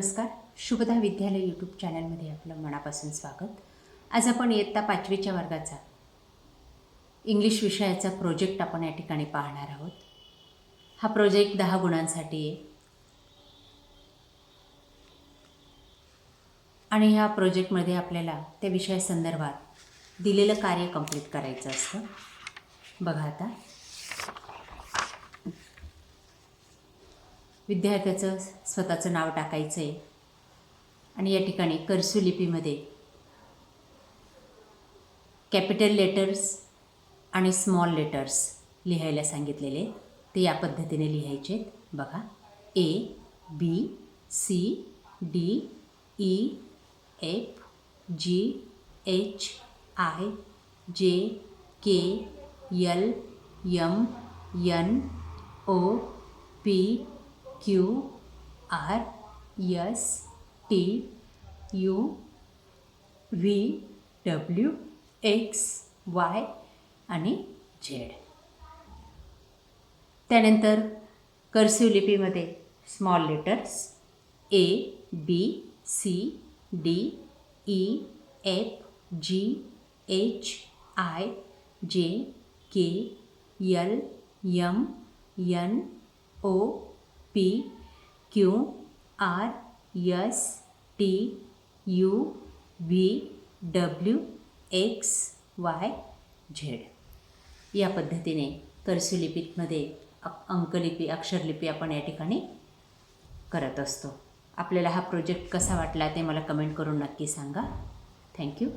नमस्कार. शुभदा विद्यालय यूट्यूब चॅनलमध्ये आपलं मनापासून स्वागत. आज आपण इयत्ता पाचवीच्या वर्गाचा इंग्लिश विषयाचा प्रोजेक्ट आपण या ठिकाणी पाहणार आहोत. हा प्रोजेक्ट दहा गुणांसाठी आहे. आणि ह्या प्रोजेक्टमध्ये आपल्याला त्या विषयासंदर्भात दिलेलं कार्य कंप्लीट करायचं असतं. बघा आता. विद्यार्थ्याचं स्वतःचं नाव टाकायचं आहे आणि या ठिकाणी कर्सू लिपीमध्ये कॅपिटल लेटर्स आणि स्मॉल लेटर्स लिहायला सांगितलेले ते या पद्धतीने लिहायचे आहेत. बघा A B C D E F G H I J K L M N O P Q R S T U V W X Y आणि झेड त्यानंतर कर्सिव लिपीमध्ये small letters A B C D E F G H I J K L M N O P Q R S T U V W X Y Z या पद्धतीने cursive लिपीमध्ये अंकलिपी अक्षरलिपी आपण या ठिकाणी करत असतो. आपल्याला हा प्रोजेक्ट कसा वाटला ते मला कमेंट करून नक्की सांगा. थँक्यू